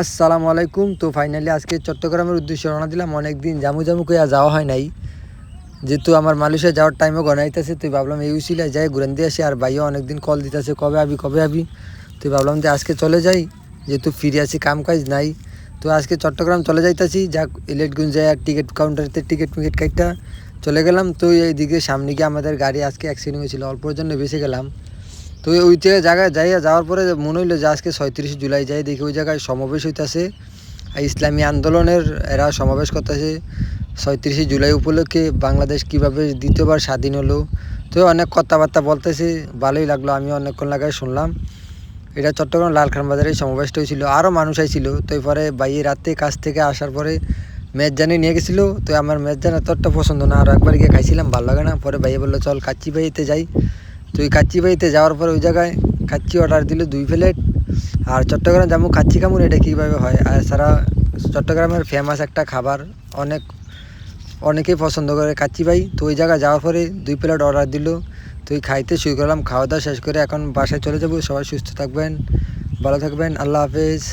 আসসালামু আলাইকুম। তো ফাইনালি আজকে চট্টগ্রামের উদ্দেশ্যে রওনা দিলাম। অনেক দিন জামু জামু কইয়া যাওয়া হয় নাই। যেহেতু আমার মালয়েশিয়া যাওয়ার টাইমও গনাইতেছে তুই ভাবলাম এই উচিলায় যাই, ঘুরেন দিয়ে আসি। আর ভাইও অনেকদিন কল দিতেছে, কবে আবি কবে আবি? তুই ভাবলাম যে আজকে চলে যাই। যেহেতু ফিরে আসি কাম কাজ নাই। তো আজকে চট্টগ্রাম চলে যাইতাছি। যাক ইলেটগুঞ্জ যায় আর টিকিট কাউন্টারতে টিকিট মিকিট কাইটটা চলে গেলাম। তো এইদিকে সামনে গিয়ে আমাদের গাড়ি আজকে অ্যাক্সিডেন্ট হয়েছিল অল্পর জন্য বেঁচে গেলাম। তো ওই জায়গায় যাই যাওয়ার পরে মনে হইল যে আজকে ছয়ত্রিশে জুলাই যাই দেখি ওই জায়গায় সমাবেশ হইতাছে। আর ইসলামী আন্দোলনের এরা সমাবেশ করতেছে। ছয়ত্রিশে জুলাই উপলক্ষে বাংলাদেশ কীভাবে দ্বিতীয়বার স্বাধীন হলো। তো অনেক কথাবার্তা বলতেছে, ভালোই লাগল, আমি অনেকক্ষণ লাগায় শুনলাম। এটা চট্টগ্রাম লালখান বাজারে সমাবেশটা হয়েছিল আরও মানুষ আইছিল। তো পরে বাইয়ে রাতে কাজ থেকে আসার পরে মেজজানি নিয়ে গেছিল। তো আমার মেজজান এতটা পছন্দ না, আর একবার গিয়ে খাইছিলাম, ভালো লাগে না। পরে ভাইয়ে বলল, চল কাচ্চি বাইতে যাই। তো ওই কাচ্চি বাইতে যাওয়ার পরে ওই জায়গায় কাচ্চি অর্ডার দিল দুই প্লেট আর চট্টগ্রাম জামু কাচ্চি কামুন, এটা কীভাবে হয়? আর সারা চট্টগ্রামের ফেমাস একটা খাবার, অনেক, অনেকেই পছন্দ করে কাচ্চি ভাই। তো ওই জায়গায় যাওয়ার পরে দুই প্লেট অর্ডার দিল। তো ওই খাইতে শুরু করলাম খাওয়া দাওয়া শেষ করে এখন বাসায় চলে যাব। সবাই সুস্থ থাকবেন, ভালো থাকবেন, আল্লাহ হাফেজ।